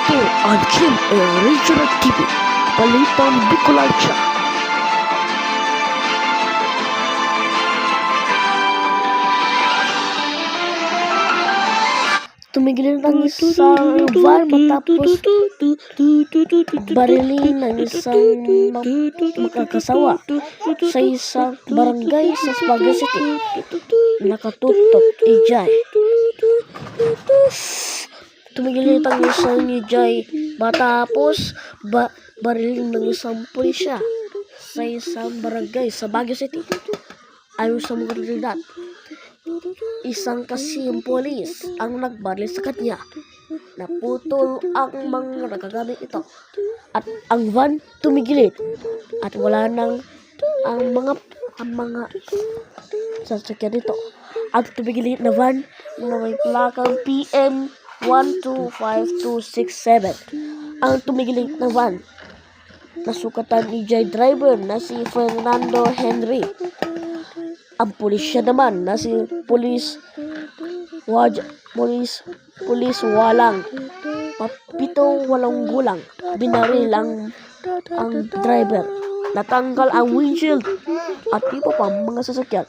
Ito ang Kim Original TV. Balitang Bicolansya. Tumigil ng isang van matapos barilin ng isang mag- makakasawa sa isang barangay sa Spaga City. Nakatutok, Ijay. Tumigil ang isang Ijay matapos ba barilin ng isang pulisya sa isang barangay sa Baguio City. Ayon sa mga realidad, isang kasing polis ang nagbaril sa kanya. Naputol ang mga nagagamit ito. At ang van tumigilid. At wala nang ang mga ang mga sasakyan nito. At tumigilid na van na may plakang PM 125267. Ang tumigilid na van nasukatan ni J driver na si Fernando Henry. Ang pulisya naman na si Pulis Waj Pulis Pulis Walang Papito walong gulang binaril ang ang driver natanggal ang windshield at iba pa mga sasakyan